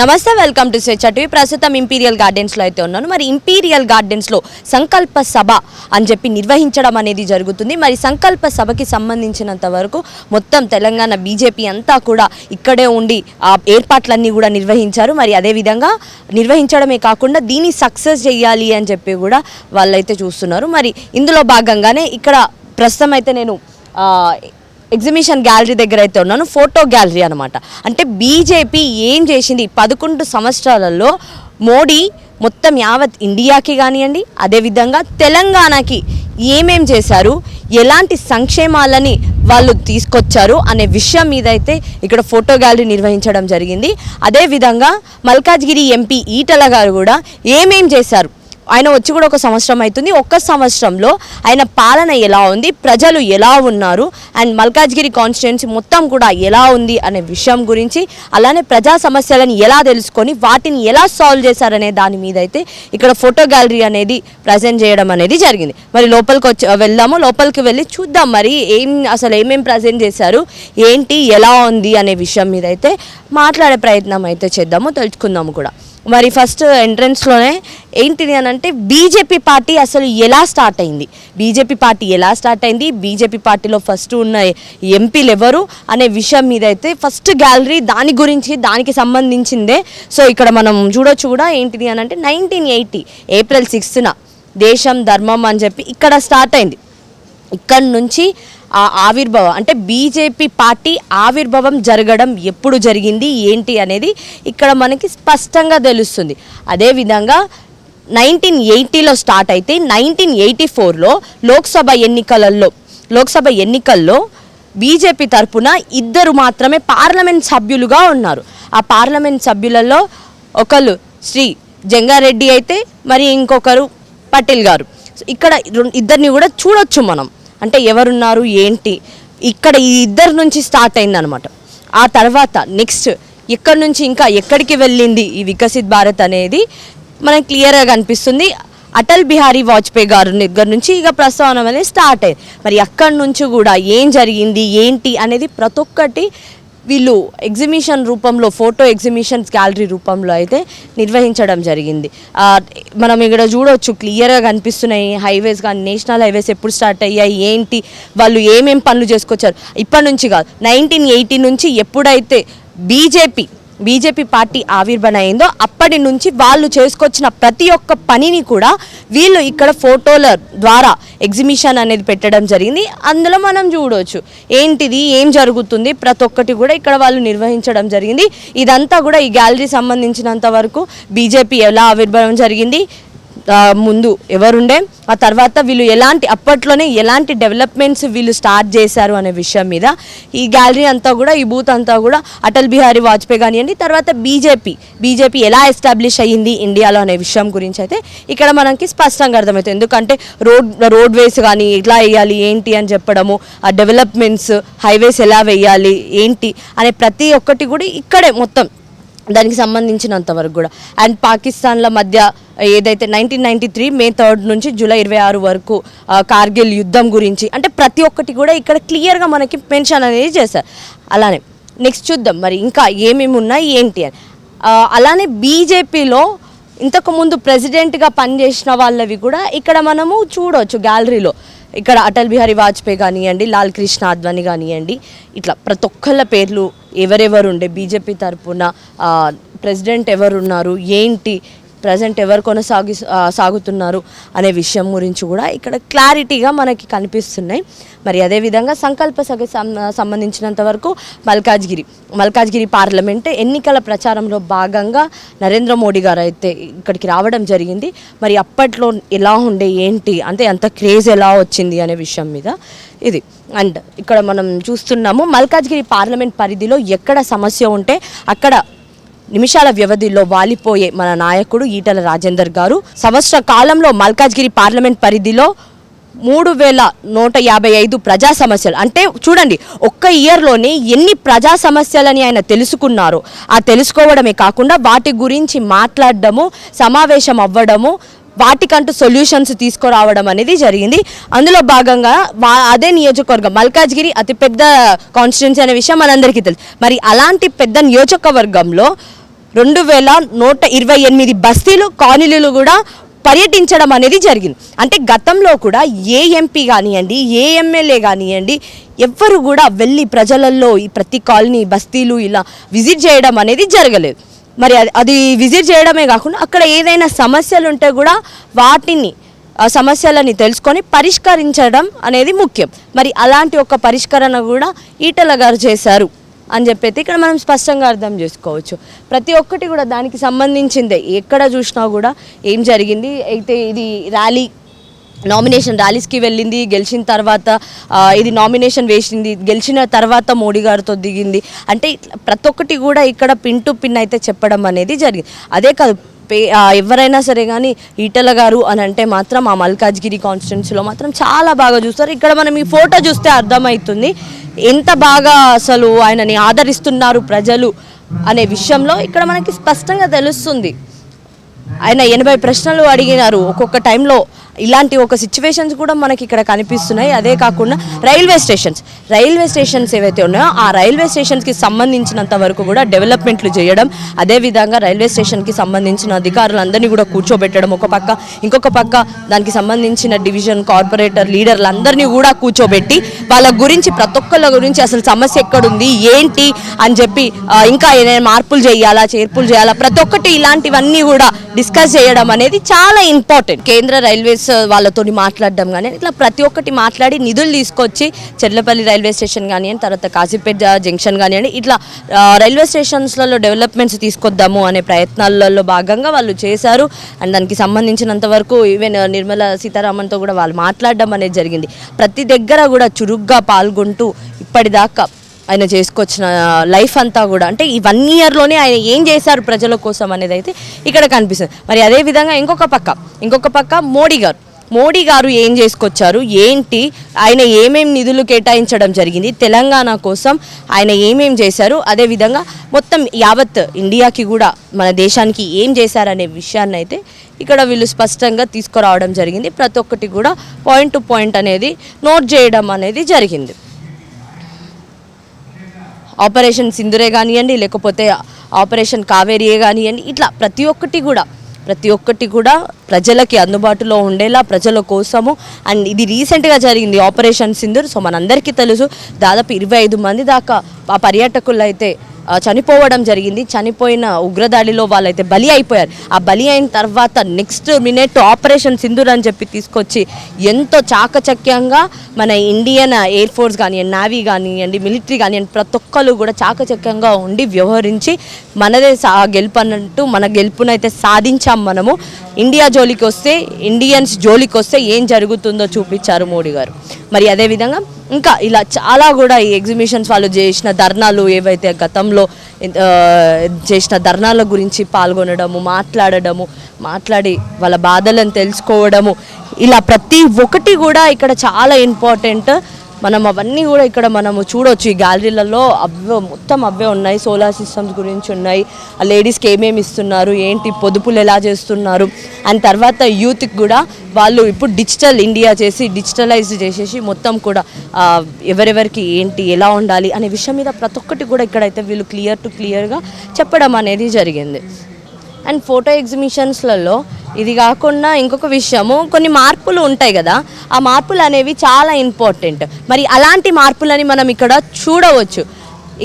నమస్తే welcome to Swecha TV. ప్రస్తుతం imperial గార్డెన్స్లో అయితే ఉన్నాను. మరి ఇంపీరియల్ గార్డెన్స్లో సంకల్ప సభ అని చెప్పి నిర్వహించడం అనేది జరుగుతుంది. మరి సంకల్ప సభకి సంబంధించినంత వరకు మొత్తం తెలంగాణ బీజేపీ అంతా కూడా ఇక్కడే ఉండి ఆ ఏర్పాట్లన్నీ కూడా నిర్వహించారు. మరి అదేవిధంగా నిర్వహించడమే కాకుండా దీన్ని సక్సెస్ చేయాలి అని చెప్పి కూడా వాళ్ళైతే చూస్తున్నారు. మరి ఇందులో భాగంగానే ఇక్కడ ప్రస్తుతం అయితే నేను ఎగ్జిబిషన్ గ్యాలరీ దగ్గర అయితే ఉన్నాను ఫోటో గ్యాలరీ అనమాట అంటే బీజేపీ ఏం చేసింది? పదకొండు సంవత్సరాలలో మోడీ మొత్తం యావత్ ఇండియాకి కానివ్వండి అదేవిధంగా తెలంగాణకి ఏమేం చేశారు? ఎలాంటి సంక్షేమాలని వాళ్ళు తీసుకొచ్చారు అనే విషయం మీద అయితే ఇక్కడ ఫోటో గ్యాలరీ నిర్వహించడం జరిగింది. అదేవిధంగా మల్కాజ్గిరి ఎంపీ ఈటల గారు కూడా ఏమేం చేశారు? ఆయన వచ్చి కూడా ఒక సంవత్సరం అవుతుంది. ఒక్క సంవత్సరంలో ఆయన పాలన ఎలా ఉంది? ప్రజలు ఎలా ఉన్నారు? అండ్ మల్కాజ్గిరి కాన్స్టిట్యున్సీ మొత్తం కూడా ఎలా ఉంది అనే విషయం గురించి అలానే ప్రజా సమస్యలను ఎలా తెలుసుకొని వాటిని ఎలా సాల్వ్ చేశారనే దాని మీద అయితే ఇక్కడ ఫోటో గ్యాలరీ అనేది ప్రజెంట్ చేయడం అనేది జరిగింది. మరి లోపలికి వచ్చి వెళ్దాము. లోపలికి వెళ్ళి చూద్దాం మరి ఏం అసలు ఏమేం ప్రజెంట్ చేశారు? ఏంటి? ఎలా ఉంది? అనే విషయం మీద అయితే మాట్లాడే ప్రయత్నం అయితే చేద్దాము. తెలుసుకుందాము కూడా. మరి ఫస్ట్ ఎంట్రన్స్లోనే ఏంటిది అని అంటే బీజేపీ పార్టీ అసలు ఎలా స్టార్ట్ అయింది? బీజేపీ పార్టీ ఎలా స్టార్ట్ అయింది? బీజేపీ పార్టీలో ఫస్ట్ ఉన్న ఎంపీలు ఎవరు అనే విషయం మీద అయితే ఫస్ట్ గ్యాలరీ దాని గురించి దానికి సంబంధించిందే. సో ఇక్కడ మనం చూడొచ్చు కూడా ఏంటిది అని అంటే నైన్టీన్ ఎయిటీ ఏప్రిల్ సిక్స్త్న దేశం ధర్మం అని చెప్పి ఇక్కడ స్టార్ట్ అయింది. ఇక్కడ నుంచి ఆవిర్భావం. అంటే బీజేపీ పార్టీ ఆవిర్భావం జరగడం ఎప్పుడు జరిగింది ఏంటి అనేది ఇక్కడ మనకి స్పష్టంగా తెలుస్తుంది. అదేవిధంగా నైన్టీన్ ఎయిటీలో స్టార్ట్ అయితే నైన్టీన్ ఎయిటీ ఫోర్లో లోక్సభ ఎన్నికలలో లోక్సభ ఎన్నికల్లో బీజేపీ తరఫున ఇద్దరు మాత్రమే పార్లమెంట్ సభ్యులుగా ఉన్నారు. ఆ పార్లమెంట్ సభ్యులలో ఒకళ్ళు శ్రీ జంగారెడ్డి అయితే మరి ఇంకొకరు పటేల్ గారు. ఇక్కడ రెండు- ఇద్దరిని కూడా చూడొచ్చు మనం. అంటే ఎవరున్నారు ఏంటి? ఇక్కడ ఈ ఇద్దరు నుంచి స్టార్ట్ అయింది అనమాట ఆ తర్వాత నెక్స్ట్ ఎక్కడి నుంచి ఇంకా ఎక్కడికి వెళ్ళింది ఈ వికసిత్ భారత్ అనేది మనకు క్లియర్గా కనిపిస్తుంది. అటల్ బిహారీ వాజ్పేయి గారి దగ్గర నుంచి ఇక ప్రస్తావన అనేది స్టార్ట్ అయింది. మరి అక్కడి నుంచి కూడా ఏం జరిగింది ఏంటి అనేది ప్రతి ఒక్కటి వీళ్ళు ఎగ్జిబిషన్ రూపంలో ఫోటో ఎగ్జిబిషన్స్ గ్యాలరీ రూపంలో అయితే నిర్వహించడం జరిగింది. మనం ఇక్కడ చూడవచ్చు క్లియర్గా కనిపిస్తున్నాయి హైవేస్ కానీ నేషనల్ హైవేస్ ఎప్పుడు స్టార్ట్ అయ్యాయి ఏంటి వాళ్ళు ఏమేం పనులు చేసుకొచ్చారు. ఇప్పటి నుంచి కాదు నైన్టీన్ ఎయిటీ నుంచి ఎప్పుడైతే బీజేపీ బీజేపీ పార్టీ ఆవిర్భణ అయిందో అప్పటి నుంచి వాళ్ళు చేసుకొచ్చిన ప్రతి ఒక్క పనిని కూడా వీళ్ళు ఇక్కడ ఫోటోల ద్వారా ఎగ్జిబిషన్ అనేది పెట్టడం జరిగింది. అందులో మనం చూడవచ్చు ఏంటిది ఏం జరుగుతుంది ప్రతి ఒక్కటి కూడా ఇక్కడ వాళ్ళు నిర్వహించడం జరిగింది. ఇదంతా కూడా ఈ గ్యాలరీ సంబంధించినంత వరకు బీజేపీ ఎలా ఆవిర్భావం జరిగింది ముందు ఎవరుండే ఆ తర్వాత వీళ్ళు ఎలాంటి అప్పట్లోనే ఎలాంటి డెవలప్మెంట్స్ వీళ్ళు స్టార్ట్ చేశారు అనే విషయం మీద ఈ గ్యాలరీ అంతా కూడా ఈ బూత్ అంతా కూడా అటల్ బిహారీ వాజ్పేయి కానివ్వండి తర్వాత బీజేపీ బీజేపీ ఎలా ఎస్టాబ్లిష్ అయ్యింది ఇండియాలో అనే విషయం గురించి అయితే ఇక్కడ మనకి స్పష్టంగా అర్థమవుతుంది. ఎందుకంటే రోడ్ రోడ్వేస్ కానీ ఎట్లా వేయాలి ఏంటి అని చెప్పడము ఆ డెవలప్మెంట్స్ హైవేస్ ఎలా వేయాలి ఏంటి అనే ప్రతి ఒక్కటి కూడా ఇక్కడే మొత్తం దానికి సంబంధించినంత వరకు కూడా. అండ్ పాకిస్తాన్ల మధ్య ఏదైతే nineteen ninety three May third నుంచి జూలై ఇరవై ఆరు వరకు కార్గిల్ యుద్ధం గురించి అంటే ప్రతి ఒక్కటి కూడా ఇక్కడ క్లియర్గా మనకి మెన్షన్ అనేది చేశారు. అలానే నెక్స్ట్ చూద్దాం. మరి ఇంకా ఏమేమి ఉన్నాయి ఏంటి అని. అలానే బీజేపీలో ఇంతకుముందు ప్రెసిడెంట్గా పనిచేసిన వాళ్ళవి కూడా ఇక్కడ మనము చూడవచ్చు గ్యాలరీలో ఇక్కడ అటల్ బిహారీ వాజ్పేయి కానివ్వండి లాల్ కృష్ణ అద్వానీ కానివ్వండి ఇట్లా ప్రతి ఒక్కళ్ళ పేర్లు ఎవరెవరు ఉండే బీజేపీ తరఫున ప్రెసిడెంట్ ప్రెసిడెంట్ ఎవరున్నారు ఏంటి ప్రజెంట్ ఎవరు కొనసాగి సాగుతున్నారు అనే విషయం గురించి కూడా ఇక్కడ క్లారిటీగా మనకి కనిపిస్తున్నాయి. మరి అదేవిధంగా సంకల్ప సభ సం- సంబంధించినంత వరకు మల్కాజ్గిరి. మల్కాజ్గిరి పార్లమెంట్ ఎన్నికల ప్రచారంలో భాగంగా నరేంద్ర మోడీ గారు అయితే ఇక్కడికి రావడం జరిగింది. మరి అప్పట్లో ఎలా ఉండే ఏంటి అంటే అంత క్రేజ్ ఎలా వచ్చింది అనే విషయం మీద ఇది. అండ్ ఇక్కడ మనం చూస్తున్నాము మల్కాజ్గిరి పార్లమెంట్ పరిధిలో ఎక్కడ సమస్య ఉంటే అక్కడ నిమిషాల వ్యవధిలో వాలిపోయే మన నాయకుడు ఈటల రాజేందర్ గారు. సంవత్సర కాలంలో మల్కాజ్గిరి పార్లమెంట్ పరిధిలో మూడు వేల నూట యాభై ఐదు ప్రజా సమస్యలు. అంటే చూడండి ఒక్క ఇయర్లోనే ఎన్ని ప్రజా సమస్యలని ఆయన తెలుసుకున్నారో. ఆ తెలుసుకోవడమే కాకుండా వాటి గురించి మాట్లాడడము సమావేశం అవ్వడము వాటికంటూ సొల్యూషన్స్ తీసుకురావడం అనేది జరిగింది. అందులో భాగంగా అదే నియోజకవర్గం మల్కాజ్గిరి అతిపెద్ద కాన్స్టిట్యున్సీ అనే విషయం మనందరికీ తెలుసు. మరి అలాంటి పెద్ద నియోజకవర్గంలో రెండు వేల నూట ఇరవై ఎనిమిది బస్తీలు కాలనీలు కూడా పర్యటించడం అనేది జరిగింది. అంటే గతంలో కూడా ఏ ఎంపీ కానివ్వండి ఏ ఎమ్మెల్యే కానివ్వండి ఎవ్వరు కూడా వెళ్ళి ప్రజలలో ఈ ప్రతి కాలనీ బస్తీలు ఇలా విజిట్ చేయడం అనేది జరగలేదు. మరి అది అది విజిట్ చేయడమే కాకుండా అక్కడ ఏదైనా సమస్యలు ఉంటే కూడా వాటిని ఆ సమస్యలని తెలుసుకొని పరిష్కరించడం అనేది ముఖ్యం. మరి అలాంటి ఒక పరిష్కరణ కూడా ఈటల గారు చేశారు అని చెప్పేసి ఇక్కడ మనం స్పష్టంగా అర్థం చేసుకోవచ్చు. ప్రతి ఒక్కటి కూడా దానికి సంబంధించిందే. ఎక్కడ చూసినా కూడా ఏం జరిగింది? అయితే ఇది ర్యాలీ నామినేషన్ ర్యాలీస్కి వెళ్ళింది గెలిచిన తర్వాత ఇది నామినేషన్ వేసింది గెలిచిన తర్వాత మోడీ గారితో దిగింది. అంటే ఇట్లా ప్రతి ఒక్కటి కూడా ఇక్కడ పిన్ టు పిన్ అయితే చెప్పడం అనేది జరిగింది. అదే కాదు పే ఎవరైనా సరే కానీ ఈటల గారు అని అంటే మాత్రం ఆ మల్కాజ్గిరి కాన్స్టిట్యున్సీలో మాత్రం చాలా బాగా చూస్తారు. ఇక్కడ మనం ఈ ఫోటో చూస్తే అర్థమవుతుంది ఎంత బాగా అసలు ఆయనని ఆదరిస్తున్నారు ప్రజలు అనే విషయంలో ఇక్కడ మనకి స్పష్టంగా తెలుస్తుంది. ఆయన ఎనభై ప్రశ్నలు అడిగినారు ఒక్కొక్క టైంలో. ఇలాంటి ఒక సిచ్యువేషన్స్ కూడా మనకి ఇక్కడ కనిపిస్తున్నాయి. అదే కాకుండా రైల్వే స్టేషన్స్. రైల్వే స్టేషన్స్ ఏవైతే ఉన్నాయో ఆ రైల్వే స్టేషన్స్కి సంబంధించినంత వరకు కూడా డెవలప్మెంట్లు చేయడం అదేవిధంగా రైల్వే స్టేషన్కి సంబంధించిన అధికారులందరినీ కూడా కూర్చోబెట్టడం ఒక పక్క. ఇంకొక పక్క దానికి సంబంధించిన డివిజన్ కార్పొరేటర్ లీడర్లందరినీ కూడా కూర్చోబెట్టి వాళ్ళ గురించి ప్రతి ఒక్కళ్ళ గురించి అసలు సమస్య ఎక్కడుంది ఏంటి అని చెప్పి ఇంకా ఏదైనా మార్పులు చేయాలా చేర్పులు చేయాలా ప్రతి ఒక్కటి ఇలాంటివన్నీ కూడా డిస్కస్ చేయడం అనేది చాలా ఇంపార్టెంట్ కేంద్ర రైల్వేస్ వాళ్ళతో మాట్లాడడం కానీ ఇట్లా ప్రతి ఒక్కటి మాట్లాడి నిధులు తీసుకొచ్చి చెర్లపల్లి రైల్వే స్టేషన్ కానివ్వండి తర్వాత కాశీపేట జంక్షన్ కానివ్వండి ఇట్లా రైల్వే స్టేషన్స్లలో డెవలప్మెంట్స్ తీసుకొద్దాము అనే ప్రయత్నాలలో భాగంగా వాళ్ళు చేశారు. అండ్ దానికి సంబంధించినంత వరకు ఈవెన్ నిర్మలా సీతారామన్తో కూడా వాళ్ళు మాట్లాడడం అనేది జరిగింది. ప్రతి దగ్గర కూడా చురుగ్గా పాల్గొంటూ ఇప్పటిదాకా ఆయన చేసుకొచ్చిన లైఫ్ అంతా కూడా. అంటే ఈ వన్ ఇయర్లోనే ఆయన ఏం చేశారు ప్రజల కోసం అనేది అయితే ఇక్కడ కనిపిస్తుంది. మరి అదే విధంగా ఇంకొక పక్క ఇంకొక పక్క మోడీ గారు. మోడీ గారు ఏం చేసుకొచ్చారు? ఏంటి? ఆయన ఏమేమి నిధులు కేటాయించడం జరిగింది? తెలంగాణ కోసం ఆయన ఏమేం చేశారు? అదేవిధంగా మొత్తం యావత్ ఇండియాకి కూడా మన దేశానికి ఏం చేశారనే విషయాన్ని అయితే ఇక్కడ వీళ్ళు స్పష్టంగా తీసుకురావడం జరిగింది. ప్రతి ఒక్కటి కూడా పాయింట్ టు పాయింట్ అనేది నోట్ చేయడం అనేది జరిగింది. ఆపరేషన్ సింధురే కానివ్వండి లేకపోతే ఆపరేషన్ కావేరియే కానివ్వండి ఇట్లా ప్రతి ఒక్కటి కూడా ప్రతి ఒక్కటి కూడా ప్రజలకి అందుబాటులో ఉండేలా ప్రజల కోసము. అండ్ ఇది రీసెంట్గా జరిగింది ఆపరేషన్ సింధూర్ సో మనందరికీ తెలుసు దాదాపు ఇరవై ఐదు మంది దాకా ఆ పర్యాటకులు అయితే చనిపోవడం జరిగింది. చనిపోయిన ఉగ్రదాడిలో వాళ్ళైతే బలి అయిపోయారు. ఆ బలి అయిన తర్వాత నెక్స్ట్ మినిట్ ఆపరేషన్ సింధూర్ అని చెప్పి తీసుకొచ్చి ఎంతో చాకచక్యంగా మన ఇండియన్ ఎయిర్ ఫోర్స్ కానివ్వండి నావీ కానివ్వండి మిలిటరీ కానివ్వండి ప్రతి ఒక్కరు కూడా చాకచక్యంగా ఉండి వ్యవహరించి మనదే సా గెలుపు అన్నట్టు మన గెలుపునైతే సాధించాం మనము. ఇండియా జోలికి వస్తే ఇండియన్స్ జోలికి వస్తే ఏం జరుగుతుందో చూపించారు మోడీ గారు. మరి అదేవిధంగా ఇంకా ఇలా చాలా కూడా ఈ ఎగ్జిబిషన్స్ వాళ్ళు చేసిన ధర్నాలు ఏవైతే గతంలో చేసిన ధర్నాల గురించి పాల్గొనడము మాట్లాడడము మాట్లాడి వాళ్ళ బాధలను తెలుసుకోవడము ఇలా ప్రతి ఒక్కటి కూడా ఇక్కడ చాలా ఇంపార్టెంట్ మనం అవన్నీ కూడా ఇక్కడ మనము చూడొచ్చు. ఈ గ్యాలరీలలో అవే మొత్తం అవే ఉన్నాయి. సోలార్ సిస్టమ్స్ గురించి ఉన్నాయి. ఆ లేడీస్కి ఏమేమి ఇస్తున్నారు? ఏంటి? పొదుపులు ఎలా చేస్తున్నారు? అండ్ తర్వాత యూత్కి కూడా వాళ్ళు ఇప్పుడు డిజిటల్ ఇండియా చేసి డిజిటలైజ్ చేసేసి మొత్తం కూడా ఎవరెవరికి ఏంటి ఎలా ఉండాలి అనే విషయం మీద ప్రతి ఒక్కటి కూడా ఇక్కడైతే వీళ్ళు క్లియర్ టు క్లియర్గా చెప్పడం అనేది జరిగింది. అండ్ ఫోటో ఎగ్జిబిషన్స్లలో ఇది కాకుండా ఇంకొక విషయము కొన్ని మార్పులు ఉంటాయి కదా ఆ మార్పులు అనేవి చాలా ఇంపార్టెంట్. మరి అలాంటి మార్పులని మనం ఇక్కడ చూడవచ్చు.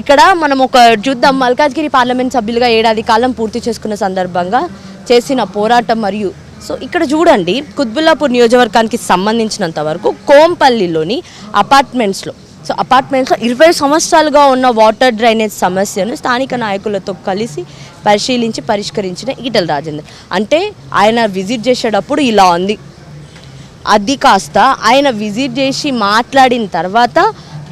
ఇక్కడ మనం ఒక చూద్దాం. మల్కాజ్గిరి పార్లమెంట్ సభ్యులుగా ఏడాది కాలం పూర్తి చేసుకున్న సందర్భంగా చేసిన పోరాటం మరియు సో ఇక్కడ చూడండి కుత్బుల్లాపూర్ నియోజకవర్గానికి సంబంధించినంత వరకు కోంపల్లిలోని అపార్ట్మెంట్స్లో సో అపార్ట్మెంట్స్లో ఇరవై సంవత్సరాలుగా ఉన్న వాటర్ డ్రైనేజ్ సమస్యను స్థానిక నాయకులతో కలిసి పరిశీలించి పరిష్కరించిన ఈటల రాజేందర్. అంటే ఆయన విజిట్ చేసేటప్పుడు ఇలా ఉంది. అది కాస్త ఆయన విజిట్ చేసి మాట్లాడిన తర్వాత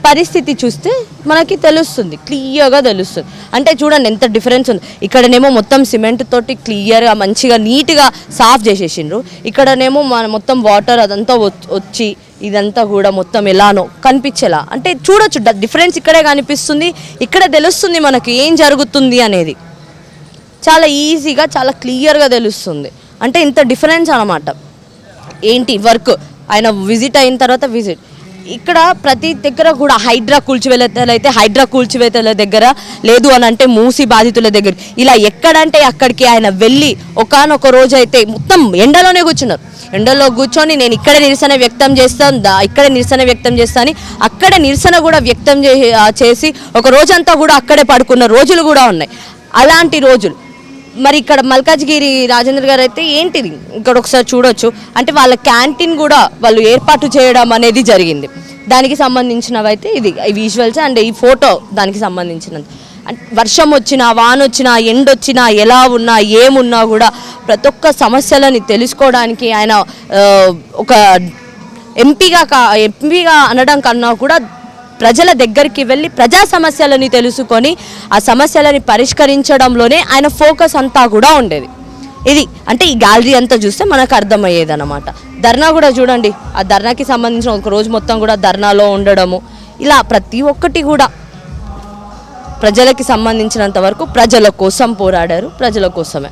పరిస్థితి చూస్తే మనకి తెలుస్తుంది క్లియర్గా తెలుస్తుంది. అంటే చూడండి ఎంత డిఫరెన్స్ ఉంది. ఇక్కడనేమో మొత్తం సిమెంట్ తోటి క్లియర్గా మంచిగా నీట్గా సాఫ్ చేసేసిండ్రు. ఇక్కడనేమో మన మొత్తం వాటర్ అదంతా వచ్చి ఇదంతా కూడా మొత్తం ఎలానో కనిపించేలా. అంటే చూడొచ్చు డిఫరెన్స్ ఇక్కడే కనిపిస్తుంది ఇక్కడ తెలుస్తుంది మనకి ఏం జరుగుతుంది అనేది. చాలా ఈజీగా చాలా క్లియర్గా తెలుస్తుంది. అంటే ఇంత డిఫరెన్స్ అనమాట ఏంటి వర్క్? ఆయన విజిట్ అయిన తర్వాత విజిట్. ఇక్కడ ప్రతి దగ్గర కూడా హైడ్రా కూల్చివేతలు అయితే హైడ్రా కూల్చివేతల దగ్గర లేదు అని అంటే మూసి బాధితుల దగ్గర. ఇలా ఎక్కడంటే అక్కడికి ఆయన వెళ్ళి ఒకానొక రోజు అయితే మొత్తం ఎండలోనే కూర్చున్నారు. ఎండలో కూర్చొని నేను ఇక్కడే నిరసన వ్యక్తం చేస్తాను ఇక్కడ ఇక్కడే నిరసన వ్యక్తం చేస్తాను అక్కడ నిరసన కూడా వ్యక్తం చేసి ఒక రోజంతా కూడా అక్కడే పడుకున్న రోజులు కూడా ఉన్నాయి. అలాంటి రోజులు. మరి ఇక్కడ మల్కాజ్గిరి రాజేంద్ర గారు అయితే ఏంటిది? ఇక్కడ ఒకసారి చూడొచ్చు. అంటే వాళ్ళ క్యాంటీన్ కూడా వాళ్ళు ఏర్పాటు చేయడం అనేది జరిగింది. దానికి సంబంధించినవి అయితే ఇది ఈ విజువల్స్ అండ్ ఈ ఫోటో దానికి సంబంధించినది. అంటే వర్షం వచ్చినా వాన వచ్చినా ఎండ వచ్చినా ఎలా ఉన్నా ఏమున్నా కూడా ప్రతి ఒక్క సమస్యలని తెలుసుకోవడానికి ఆయన ఒక ఎంపీగా కా ఎంపీగా అనడం కన్నా కూడా ప్రజల దగ్గరికి వెళ్ళి ప్రజా సమస్యలని తెలుసుకొని ఆ సమస్యలని పరిష్కరించడంలోనే ఆయన ఫోకస్ అంతా కూడా ఉండేది. ఇది అంటే ఈ గ్యాలరీ అంతా చూస్తే మనకు అర్థమయ్యేది అనమాట ధర్నా కూడా చూడండి. ఆ ధర్నాకి సంబంధించిన ఒక రోజు మొత్తం కూడా ధర్నాలో ఉండడము. ఇలా ప్రతి ఒక్కటి కూడా ప్రజలకి సంబంధించినంత వరకు ప్రజల కోసం పోరాడారు. ప్రజల కోసమే.